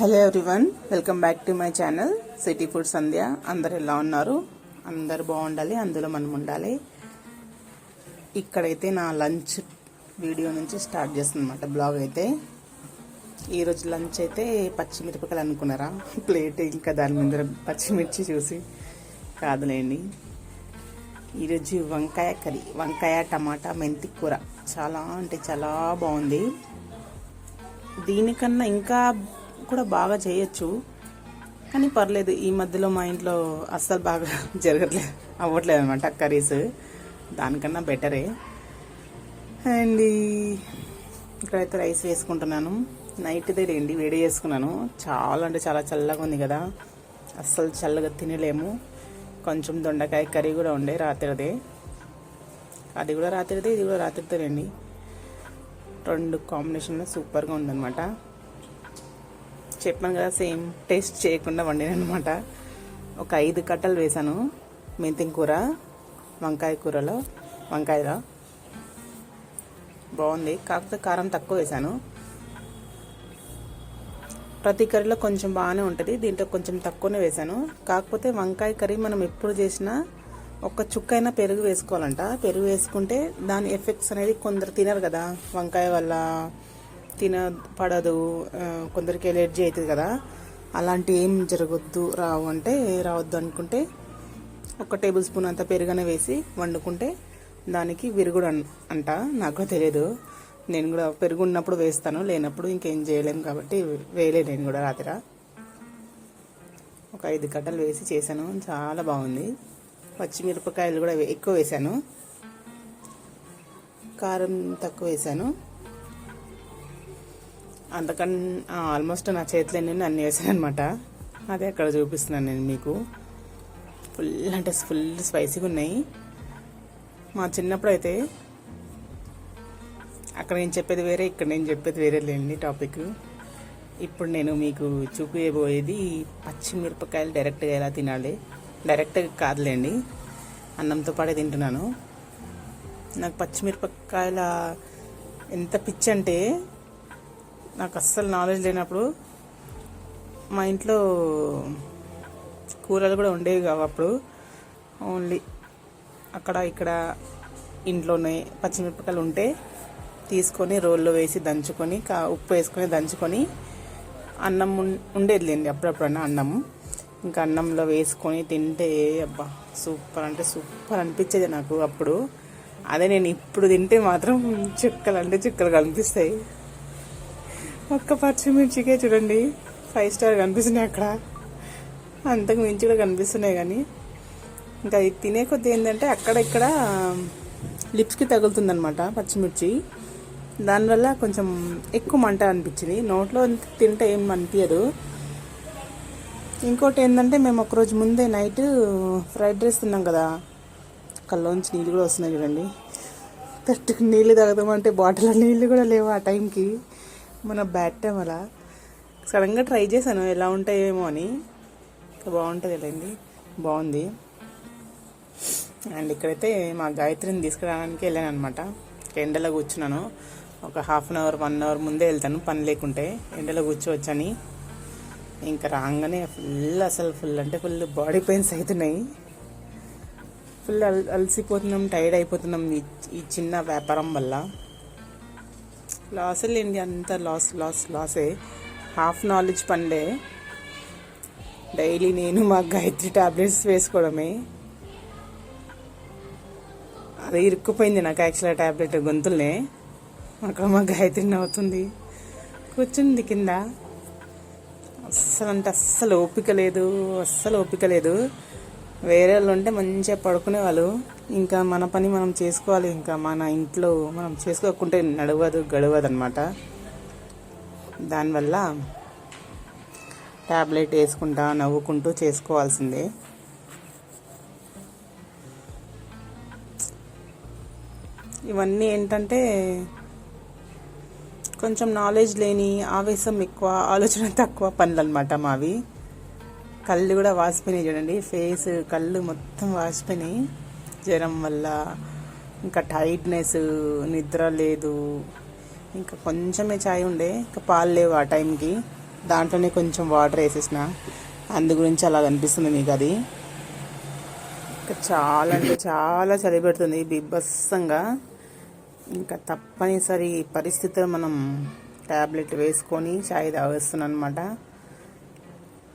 Hello everyone welcome back to my channel city food Sandhya అందరు ఎలా ఉన్నారు? అందరు బాగుండాలి అందులో మనం ఉండాలి. ఇక్కడైతే నా లంచ్ వీడియో నుంచి స్టార్ట్ చేస్తుంది అనమాట బ్లాగ్ అయితే. ఈరోజు లంచ్ అయితే పచ్చిమిరపకాయలు అనుకున్నారా? ప్లేట్ ఇంకా దాని మీద పచ్చిమిర్చి చూసి కాదులేండి. ఈరోజు వంకాయ కర్రీ వంకాయ టమాటా మెంతి కూర. చాలా అంటే చాలా బాగుంది. దీనికన్నా ఇంకా కూడా బాగా చేయొచ్చు. కానీ పర్లేదు ఈ మధ్యలో మా ఇంట్లో అస్సలు బాగా జరగట్లేదు అవ్వట్లేదు అనమాట కర్రీస్. దానికన్నా బెటరే. అండ్ ఇక్కడైతే రైస్ వేసుకుంటున్నాను. నైట్దే లేండి వేడి చేసుకున్నాను. చాలా అంటే చాలా చల్లగా ఉంది కదా. అస్సలు చల్లగా తినలేము. కొంచెం దొండకాయ కర్రీ కూడా ఉండే రాత్రిదే. అది కూడా రాత్రిదే ఇది కూడా రాత్రిదేనండి రెండు కాంబినేషన్లో సూపర్గా ఉందన్నమాట. చెప్పాను కదా సేమ్ టేస్ట్ చేయకుండా వండాను అనమాట ఒక ఐదు కట్టలు వేసాను మెంతి కూర వంకాయ కూరలో వంకాయలో. బాగుంది. కాకపోతే కారం తక్కువ వేసాను ప్రతి కర్రీలో కొంచెం బాగానే ఉంటుంది. దీంట్లో కొంచెం తక్కువనే వేసాను కాకపోతే వంకాయ కర్రీ మనం ఎప్పుడు చేసినా ఒక చుక్కైనా పెరుగు వేసుకోవాలంట. పెరుగు వేసుకుంటే దాని ఎఫెక్ట్స్ అనేది కొందరు తినరు కదా. వంకాయ వల్ల తిన పడదు కొందరికి ఎలర్జీ అవుతుంది కదా. అలాంటి ఏం జరగొద్దు రావు అంటే రావద్దు అనుకుంటే ఒక టేబుల్ స్పూన్ అంత పెరుగనే వేసి వండుకుంటే దానికి విరుగుడు అన్- అంట. నాకు తెలియదు. నేను కూడా పెరుగు ఉన్నప్పుడు వేస్తాను లేనప్పుడు ఇంకేం చేయలేము కాబట్టి వేయలే నేను కూడా రాత్రి ఒక ఐదు గడ్డలు వేసి చేశాను చాలా బాగుంది. పచ్చిమిరపకాయలు కూడా ఎక్కువ వేశాను. కారం తక్కువ వేశాను. అంతకన్ ఆల్మోస్ట్ నా చేతిలో నేను అన్ని వేసాను అనమాట అదే అక్కడ చూపిస్తున్నాను నేను మీకు. ఫుల్ అంటే ఫుల్ స్పైసీగా ఉన్నాయి మా చిన్నప్పుడు అయితే అక్కడ నేను చెప్పేది వేరే ఇక్కడ నేను చెప్పేది వేరే లేండి టాపిక్ ఇప్పుడు నేను మీకు చూపించబోయేది పచ్చిమిరపకాయలు డైరెక్ట్గా ఎలా తినాలి. డైరెక్ట్గా కాదులేండి. అన్నంతో పాటే తింటున్నాను. నాకు పచ్చిమిరపకాయల ఎంత పిచ్చి అంటే నాకు అస్సలు నాలెడ్జ్ లేనప్పుడు మా ఇంట్లో కూరలు కూడా ఉండేవి కావు అప్పుడు. ఓన్లీ అక్కడ ఇక్కడ ఇంట్లోనే పచ్చిమిరపకాయలు ఉంటే తీసుకొని రోల్లో వేసి దంచుకొని కా ఉప్పు వేసుకొని దంచుకొని అన్నం ఉండేది లేండి అప్పుడప్పుడన్నా అన్నం ఇంకా అన్నంలో వేసుకొని తింటే అబ్బా సూపర్ అంటే సూపర్ అనిపించేది నాకు అప్పుడు. అదే నేను ఇప్పుడు తింటే మాత్రం చుక్కలు అంటే చుక్కలు కనిపిస్తాయి ఒక్క పచ్చిమిర్చికే చూడండి. ఫైవ్ స్టార్ కనిపిస్తున్నాయి అక్కడ. అంతకు మించి కూడా కనిపిస్తున్నాయి కానీ. ఇంకా ఇది తినే కొద్ది ఏంటంటే అక్కడ ఇక్కడ లిప్స్కి తగులుతుందనమాట పచ్చిమిర్చి. దానివల్ల కొంచెం ఎక్కువ మంట అనిపించింది. నోట్లో తింటే ఏం అనిపించదు ఇంకోటి ఏంటంటే మేము ఒకరోజు ముందే నైట్ ఫ్రైడ్ రైస్ తిన్నాం కదా. కళ్ళలోంచి నీళ్ళు కూడా వస్తున్నాయి చూడండి. తట్టుకు నీళ్ళు తాగుదామంటే బాటిల్లో నీళ్ళు కూడా లేవు ఆ టైంకి. మన బ్యాడ్ టైం అలా. సడన్గా ట్రై చేశాను ఎలా ఉంటాయేమో అని. బాగుంటుంది లేండి. బాగుంది. అండ్ ఇక్కడైతే మా గాయత్రిని తీసుకురావడానికి వెళ్ళాను అనమాట ఎండలో కూర్చున్నాను. ఒక half an hour one hour ముందే వెళ్తాను పని లేకుంటే. ఎండలో కూర్చోవచ్చని. ఇంకా రాగానే ఫుల్ అసలు ఫుల్ అంటే ఫుల్ బాడీ పెయిన్స్ అవుతున్నాయి. ఫుల్ అల్ అలసిపోతున్నాం టైర్డ్ అయిపోతున్నాం ఈ ఈ చిన్న వ్యాపారం వల్ల. లాస్ లేండి అంత లాస్ లాస్ లాసే. హాఫ్ నాలెడ్జ్ పండే. డైలీ నేను మా గాయత్రి టాబ్లెట్స్ వేసుకోవడమే. అది ఇరుక్కుపోయింది నాకు యాక్చువల్గా టాబ్లెట్ గొంతులనే. అక్కడ మా గాయత్రి నవ్వుతుంది. కూర్చుంది కింద. అస్సలు అంటే అస్సలు ఓపిక లేదు అస్సలు ఓపిక లేదు. వేరే వాళ్ళు ఉంటే మంచిగా పడుకునే వాళ్ళు ఇంకా మన పని మనం చేసుకోవాలి. ఇంకా మన ఇంట్లో మనం చేసుకోకుంటే నడవదు గడవదు అనమాట దానివల్ల ట్యాబ్లెట్ వేసుకుంటా నవ్వుకుంటూ చేసుకోవాల్సిందే. ఇవన్నీ ఏంటంటే కొంచెం నాలెడ్జ్ లేని ఆవేశం ఎక్కువ ఆలోచన తక్కువ పనులు అనమాట మావి. కళ్ళు కూడా వాసిపోయినాయి చూడండి. ఫేస్ కళ్ళు మొత్తం వాసిపోయినాయి. జ్వరం వల్ల ఇంకా టైట్నెస్ నిద్ర లేదు. ఇంకా కొంచెమే చాయ్ ఉండే. ఇంకా పాలు లేవు ఆ టైంకి దాంట్లోనే కొంచెం వాటర్ వేసేసిన. అందు గురించి అలా కనిపిస్తుంది మీకు అది. ఇంకా చాలా అంటే చాలా చలి పెడుతుంది బిబ్బస్సంగా ఇంకా తప్పనిసరి పరిస్థితిలో మనం ట్యాబ్లెట్ వేసుకొని చాయ్ తాగేస్తున్నాను అనమాట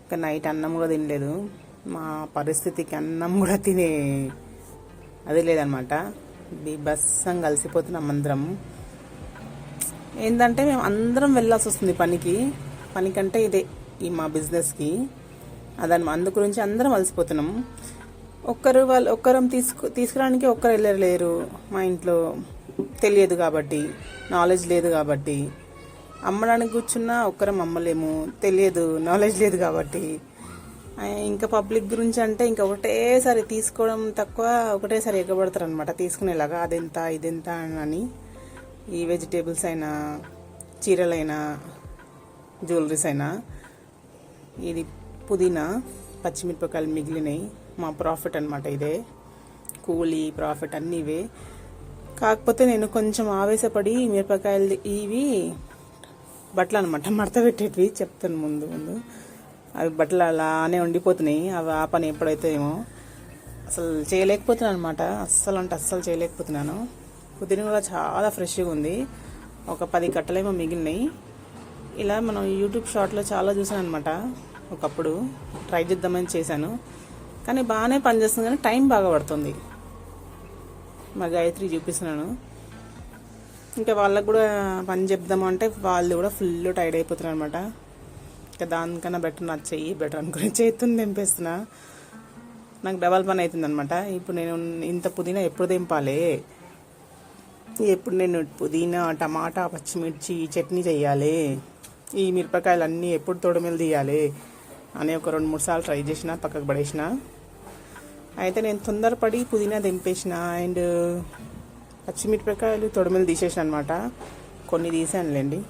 ఇంకా నైట్ అన్నం కూడా తినలేదు. మా పరిస్థితికి అన్నం కూడా తినే అది లేదనమాట. బీభత్సం కలిసిపోతున్నాం అందరం ఏంటంటే మేము అందరం వెళ్ళాల్సి వస్తుంది పనికి. పనికంటే ఇదే ఈ మా బిజినెస్కి. అదని అందు గురించి అందరం అలసిపోతున్నాం. ఒక్కరు వాళ్ళు ఒక్కరం తీసుకు తీసుకురావడానికి ఒక్కరు వెళ్ళలేరు. మా ఇంట్లో తెలియదు కాబట్టి నాలెడ్జ్ లేదు కాబట్టి. అమ్మడానికి కూర్చున్నా ఒక్కరం అమ్మలేము. తెలియదు. నాలెడ్జ్ లేదు కాబట్టి. ఇంకా పబ్లిక్ గురించి అంటే ఇంకా ఒకటేసారి తీసుకోవడం తక్కువ ఒకటేసారి ఎగబడతారు అనమాట తీసుకునేలాగా అదెంత ఇదెంత అని. ఈ వెజిటేబుల్స్ అయినా చీరలైనా జ్యువెలరీస్ అయినా. ఇది పుదీనా పచ్చిమిరపకాయలు మిగిలినాయి. మా ప్రాఫిట్ అనమాట ఇదే. కూలీ ప్రాఫిట్ అన్నీ ఇవే. కాకపోతే నేను కొంచెం ఆవేశపడి మిరపకాయలు ఇవి బట్టలు అనమాట మడత పెట్టేటివి చెప్తాను ముందు ముందు. అవి బట్టలు అలానే ఉండిపోతున్నాయి. అవి ఆ పని ఎప్పుడైతే ఏమో అసలు చేయలేకపోతున్నాను అనమాట అస్సలు అంటే అస్సలు చేయలేకపోతున్నాను. పుదీన కూడా చాలా ఫ్రెష్గా ఉంది. ఒక పది కట్టలేమో మిగిలినాయి. ఇలా మనం యూట్యూబ్ షార్ట్లో చాలా చూసాను అనమాట ఒకప్పుడు ట్రై చేద్దామని చేశాను. కానీ బాగానే పనిచేస్తుంది. కానీ టైం బాగా పడుతుంది. మా గాయత్రి చూపిస్తున్నాను. ఇంకా వాళ్ళకు కూడా పని చెప్దాము అంటే వాళ్ళు కూడా ఫుల్ టైర్డ్ అయిపోతున్నారు అనమాట ఇంకా దానికన్నా బెటర్ నా చెయ్యి బెటర్ అనుకుని చేతుని తెంపేస్తున్నా నాకు డబల్ పని అవుతుంది అనమాట ఇప్పుడు నేను ఇంత పుదీనా ఎప్పుడు తెంపాలి ఎప్పుడు నేను పుదీనా టమాటా పచ్చిమిర్చి చట్నీ చేయాలి? ఈ మిరపకాయలు అన్నీ ఎప్పుడు తొడమిలు తీయాలి? అని ఒక రెండు మూడు సార్లు ట్రై చేసిన పక్కకు పడేసిన. అయితే నేను తొందరపడి పుదీనా తెంపేసిన అండ్ పచ్చిమిరపకాయలు తొడమిలు తీసేసాను అనమాట కొన్ని తీసానులేండి.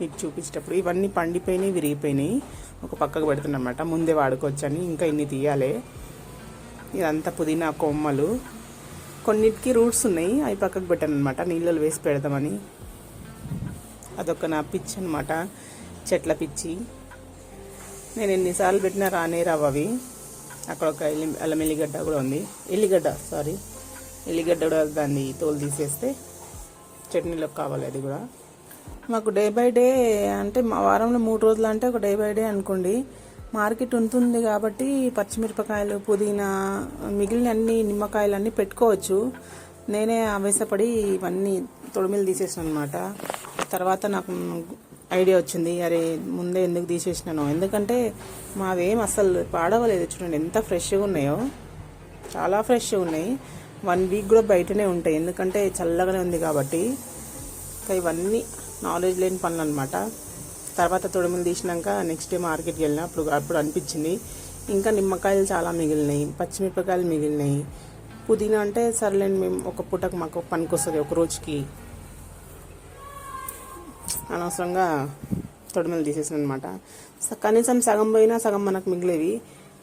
మీకు చూపించేటప్పుడు ఇవన్నీ పండిపోయినాయి విరిగిపోయినాయి. ఒక పక్కకు పెడుతున్నమాట అనమాట ముందే వాడుకోవచ్చని ఇంకా ఇన్ని తీయాలి. ఇదంతా పుదీనా కొమ్మలు. కొన్నిటికి రూట్స్ ఉన్నాయి అవి పక్కకు పెట్టాను అనమాట నీళ్ళలో వేసి పెడదామని. అదొక నా పిచ్చి అనమాట చెట్ల పిచ్చి. నేను ఎన్నిసార్లు పెట్టినా రానే రావు అవి. అక్కడ ఒక ఎల్లి అల్లం ఎల్లిగడ్డ కూడా ఉంది. ఎల్లిగడ్డ సారీ ఎల్లిగడ్డ కూడా దాన్ని తోలు తీసేస్తే చట్నీలోకి కావాలి అది కూడా. మాకు డే బై డే అంటే మా వారంలో మూడు రోజులు అంటే ఒక డే బై డే అనుకోండి. మార్కెట్ ఉంటుంది కాబట్టి పచ్చిమిరపకాయలు పుదీనా మిగిలిన అన్ని నిమ్మకాయలు అన్నీ పెట్టుకోవచ్చు. నేనే ఆవేశపడి ఇవన్నీ తొడిమిలు తీసేసాను అనమాట తర్వాత నాకు ఐడియా వచ్చింది అరే ముందే ఎందుకు తీసేసినాను. ఎందుకంటే మావేం అసలు పాడవలేదు చూడండి ఎంత ఫ్రెష్గా ఉన్నాయో. చాలా ఫ్రెష్గా ఉన్నాయి. వన్ వీక్ కూడా బయటనే ఉంటాయి. ఎందుకంటే చల్లగానే ఉంది కాబట్టి. ఇంకా ఇవన్నీ నాలెడ్జ్ లేని పనులు అనమాట తర్వాత తొడిమిలు తీసినాక నెక్స్ట్ డే మార్కెట్కి వెళ్ళిన అప్పుడు అప్పుడు అనిపించింది. ఇంకా నిమ్మకాయలు చాలా మిగిలినాయి. పచ్చిమిరపకాయలు మిగిలినాయి. పుదీనా అంటే సర్లేండి మేము ఒక పూటకు మాకు పనికొస్తుంది ఒక రోజుకి. అనవసరంగా తొడిమలు తీసేసాను అనమాట కనీసం సగం పోయినా సగం మనకు మిగిలేవి.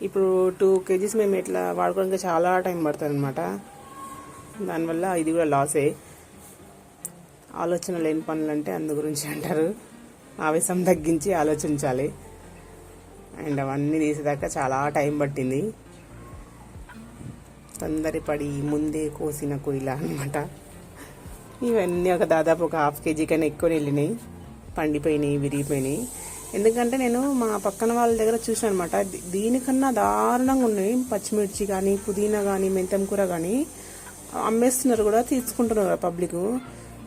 ఇప్పుడు టూ కేజీస్ మేము ఇట్లా వాడుకోవడానికి చాలా టైం పడుతుంది అనమాట దానివల్ల ఇది కూడా లాసే ఆలోచన లేని పనులు అంటే అందు గురించి అంటారు. ఆవేశం తగ్గించి ఆలోచించాలి. అండ్ అవన్నీ తీసేదాకా చాలా టైం పట్టింది. తొందరపడి ముందే కోసిన కొయ్యల అనమాట ఇవన్నీ ఒక దాదాపు ఒక హాఫ్ కేజీ కన్నా ఎక్కువ వెళ్ళినాయి. పండిపోయినాయి విరిగిపోయినాయి. ఎందుకంటే నేను మా పక్కన వాళ్ళ దగ్గర చూసాను అనమాట దీనికన్నా దారుణంగా ఉన్నాయి. పచ్చిమిర్చి కానీ పుదీనా కానీ మెంతం కూర కానీ. అమ్మేస్తున్నారు కూడా తీసుకుంటున్నారు పబ్లిక్.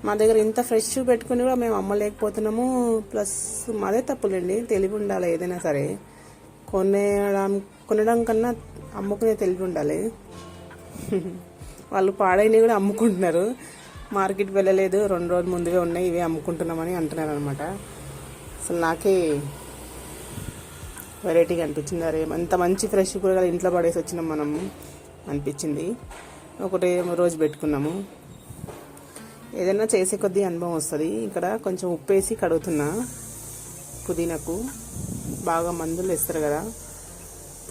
మా దగ్గర ఇంత ఫ్రెష్ పెట్టుకుని కూడా మేము అమ్మలేకపోతున్నాము. ప్లస్ మాదే తప్పులేండి తెలివి ఉండాలి ఏదైనా సరే. కొనేయడం కొనడం కన్నా అమ్ముకునే తెలివి ఉండాలి. వాళ్ళు పాడైనవి కూడా అమ్ముకుంటున్నారు. మార్కెట్ వెళ్ళలేదు రెండు రోజులు ముందుగా ఉన్నాయి ఇవే అమ్ముకుంటున్నామని అంటున్నారు అనమాట అసలు నాకే వెరైటీగా అనిపించింది. అరే అంత మంచి ఫ్రెష్ కూరగాయలు ఇంట్లో పడేసి వచ్చినాం మనం అనిపించింది. ఒకటి రోజు పెట్టుకున్నాము. ఏదైనా చేసే కొద్దీ అనుభవం వస్తుంది. ఇక్కడ కొంచెం ఉప్పు వేసి కడుగుతున్నా పుదీనాకు. బాగా మందులు వేస్తారు కదా.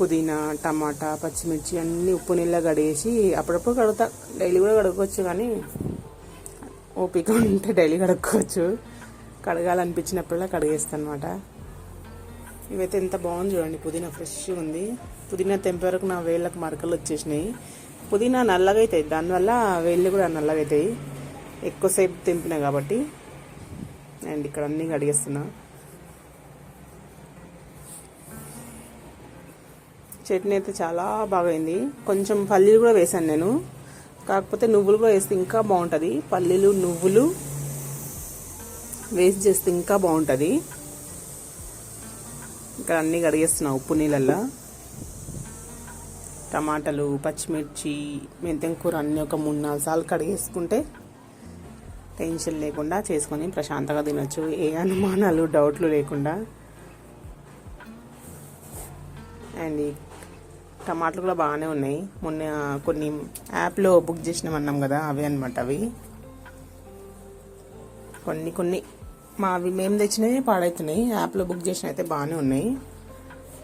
పుదీనా టమాటా పచ్చిమిర్చి అన్నీ ఉప్పు నీళ్ళ కడిగేసి అప్పుడప్పుడు కడుగుతా. డైలీ కూడా కడుక్కోవచ్చు కానీ ఓపిక ఉంటే డైలీ కడుక్కోవచ్చు. కడగాలనిపించినప్పుడల్లా కడిగేస్తాను అనమాట ఇవైతే ఎంత బాగుంది చూడండి. పుదీనా ఫ్రెష్ ఉంది. పుదీనా తెంపే వరకు నా వేళ్ళకు మరకలు వచ్చేసినాయి. పుదీనా నల్లగా అవుతుంది దానివల్ల వేళ్ళు కూడా నల్లగా అవుతాయి ఎక్కువసేపు తెంపినా కాబట్టి. అండ్ ఇక్కడ అన్నీ కడిగేస్తున్నా. చట్నీ అయితే చాలా బాగైంది. కొంచెం పల్లీలు కూడా వేసాను నేను. కాకపోతే నువ్వులు కూడా వేస్తే ఇంకా బాగుంటుంది. పల్లీలు నువ్వులు వేసి చేస్తే ఇంకా బాగుంటుంది. ఇక్కడ అన్నీ కడిగేస్తున్నా ఉప్పు నీళ్ళల్లో. టమాటాలు పచ్చిమిర్చి మెంతెం కూర అన్నీ ఒక మూడు నాలుగు సార్లు కడిగేసుకుంటే టెన్షన్ లేకుండా చేసుకొని ప్రశాంతంగా తినొచ్చు. ఏ అనుమానాలు డౌట్లు లేకుండా. అండ్ టమాటాలు కూడా బాగానే ఉన్నాయి. మొన్న కొన్ని యాప్లో బుక్ చేసినామన్నాం కదా అవి అనమాట అవి. కొన్ని కొన్ని మావి మేము తెచ్చినవి పాడవుతున్నాయి యాప్లో బుక్ చేసిన అయితే బాగానే ఉన్నాయి.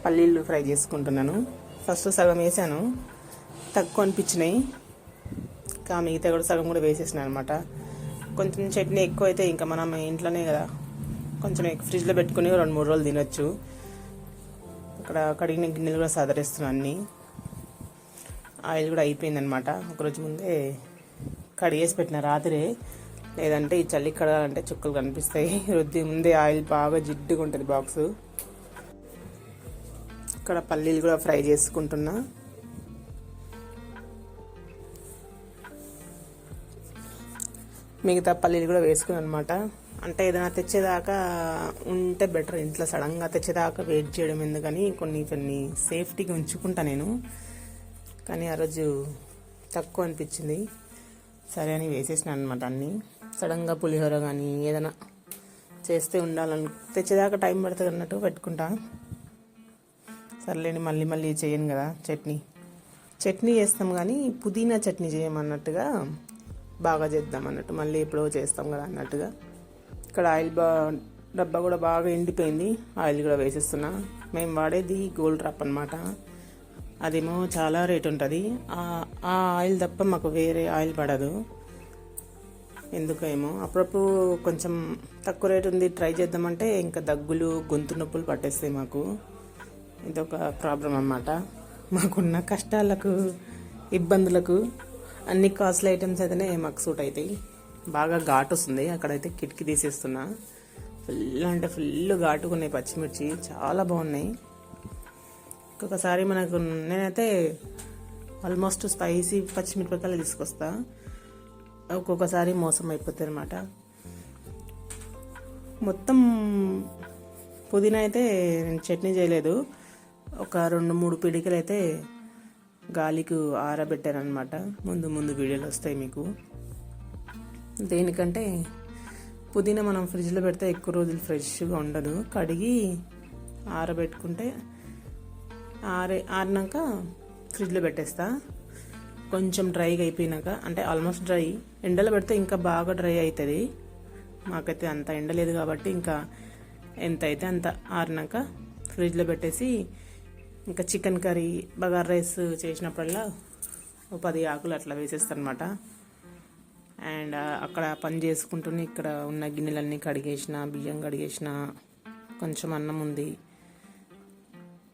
పల్లీలు ఫ్రై చేసుకుంటున్నాను. ఫస్ట్ సగం వేసాను. తక్కువ అనిపించినాయి. ఇంకా మిగతా కూడా సగం కూడా వేసేసినాను అనమాట కొంచెం చట్నీ ఎక్కువ అయితే ఇంకా మనం ఇంట్లోనే కదా. కొంచెం ఫ్రిడ్జ్లో పెట్టుకుని రెండు మూడు రోజులు తినొచ్చు. అక్కడ కడిగిన గిన్నెలు కూడా సదరిస్తున్నాను అన్నీ. ఆయిల్ కూడా అయిపోయిందనమాట ఒకరోజు ముందే కడిగేసి పెట్టిన రాత్రే. లేదంటే ఈ చల్లి కడగాలంటే చుక్కలు కనిపిస్తాయి. రుద్ది ముందే ఆయిల్ బాగా జిడ్డుగా ఉంటుంది బాక్స్. ఇక్కడ పల్లీలు కూడా ఫ్రై చేసుకుంటున్నా. మిగతా పల్లీలు కూడా వేసుకున్నాను అనమాట అంటే ఏదైనా తెచ్చేదాకా ఉంటే బెటర్ ఇంట్లో సడన్గా తెచ్చేదాకా వెయిట్ చేయడం ఎందుకని కొన్ని కొన్ని సేఫ్టీగా ఉంచుకుంటా నేను. కానీ ఆ రోజు తక్కువ అనిపించింది. సరే అని వేసేసినా అనమాట అన్నీ. సడన్గా పులిహోర కానీ ఏదైనా చేస్తే ఉండాలని తెచ్చేదాకా టైం పడుతుంది అన్నట్టు పెట్టుకుంటా. సర్లేని మళ్ళీ మళ్ళీ చేయను కదా చట్నీ. చట్నీ చేస్తాం కానీ పుదీనా చట్నీ చేయమన్నట్టుగా బాగా చేద్దాం అన్నట్టు మళ్ళీ ఎప్పుడో చేస్తాం కదా అన్నట్టుగా. ఇక్కడ ఆయిల్ బా డబ్బా కూడా బాగా ఎండిపోయింది ఆయిల్ కూడా వేసేస్తున్నా. మేము వాడేది గోల్డ్ డ్రాప్ అనమాట అదేమో చాలా రేట్ ఉంటుంది. ఆ ఆయిల్ తప్ప మాకు వేరే ఆయిల్ పడదు. ఎందుకేమో అప్పుడప్పుడు కొంచెం తక్కువ రేట్ ఉంది ట్రై చేద్దామంటే ఇంకా దగ్గులు గొంతు నొప్పులు పట్టేస్తాయి మాకు. ఇదొక ప్రాబ్లం అన్నమాట. మాకున్న కష్టాలకు ఇబ్బందులకు అన్ని కాస్ట్లీ ఐటమ్స్ అయితేనే మాకు సూట్ అవుతాయి బాగా ఘాటు వస్తుంది. అక్కడైతే కిటికీ తీసేస్తున్నా. ఫుల్ అంటే ఫుల్ ఘాటుకున్నాయి పచ్చిమిర్చి. చాలా బాగున్నాయి. ఒక్కొక్కసారి మనకు నేనైతే ఆల్మోస్ట్ స్పైసీ పచ్చిమిరపకాయలు తీసుకొస్తా. ఒక్కొక్కసారి మోసం అయిపోతుంది అనమాట మొత్తం పుదీనా అయితే నేను చట్నీ చేయలేదు. ఒక రెండు మూడు పిడికలు అయితే గాలికి ఆరబెట్టారనమాట ముందు ముందు వీడియోలు వస్తాయి మీకు. దేనికంటే పుదీనా మనం ఫ్రిడ్జ్లో పెడితే ఎక్కువ రోజులు ఫ్రెష్గా ఉండదు. కడిగి ఆరబెట్టుకుంటే ఆరే ఆరినాక ఫ్రిడ్జ్లో పెట్టేస్తా. కొంచెం డ్రైగా అయిపోయినాక అంటే ఆల్మోస్ట్ డ్రై. ఎండలో పెడితే ఇంకా బాగా డ్రై అవుతుంది మాకైతే అంత ఎండ లేదు కాబట్టి ఇంకా ఎంత అయితే అంత ఆరినాక ఫ్రిడ్జ్లో పెట్టేసి ఇంకా చికెన్ కర్రీ బగార్ రైస్ చేసినప్పుడల్లా ఓ పది ఆకులు అట్లా వేసేస్తానమాట. అండ్ అక్కడ పని చేసుకుంటూనే ఇక్కడ ఉన్న గిన్నెలన్నీ కడిగేసిన బియ్యం కడిగేసిన కొంచెం అన్నం ఉంది.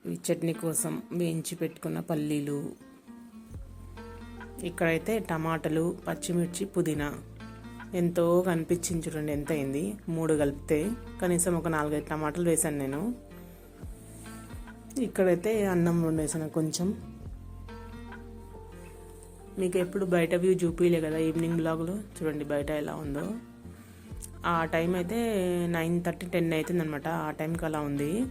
ఈ చట్నీ కోసం వేయించి పెట్టుకున్న పల్లీలు. ఇక్కడైతే టమాటాలు పచ్చిమిర్చి పుదీనా. ఎంతో కనిపించింది చూడండి ఎంత అయింది మూడు కలిపితే కనీసం ఒక నాలుగైదు టమాటాలు వేసాను నేను. ఇక్కడైతే అన్నం వండేసాను కొంచెం. మీకు ఎప్పుడు బయట వ్యూ చూపించలే కదా ఈవినింగ్ బ్లాగ్లో. చూడండి బయట ఎలా ఉందో. ఆ టైం అయితే నైన్ థర్టీ టెన్ అవుతుంది అనమాట ఆ టైంకి అలా ఉంది.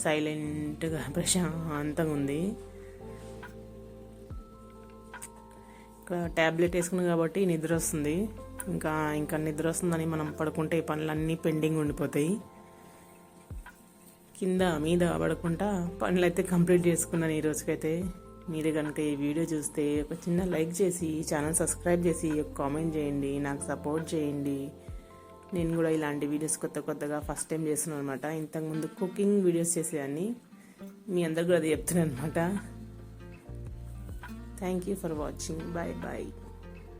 సైలెంట్గా ప్రశాంతంగా ఉంది. ఇక్కడ ట్యాబ్లెట్ వేసుకున్నాం కాబట్టి నిద్ర వస్తుంది. ఇంకా ఇంకా నిద్ర వస్తుందని మనం పడుకుంటే పనులన్నీ పెండింగ్ ఉండిపోతాయి. కింద మీద పడకుండా పనులు అయితే కంప్లీట్ చేసుకున్నాను ఈ రోజుకైతే. మీరు కనుక ఈ వీడియో చూస్తే ఒక చిన్న లైక్ చేసి ఛానల్ సబ్స్క్రైబ్ చేసి ఒక కామెంట్ చేయండి నాకు సపోర్ట్ చేయండి. నేను కూడా ఇలాంటి వీడియోస్ కొత్త కొత్తగా ఫస్ట్ టైం చేస్తున్నాను అనమాట ఇంతకుముందు కుకింగ్ వీడియోస్ చేసేదాన్ని. మీ అందరు కూడా అది చెప్తున్నాను అనమాట thank you for watching bye bye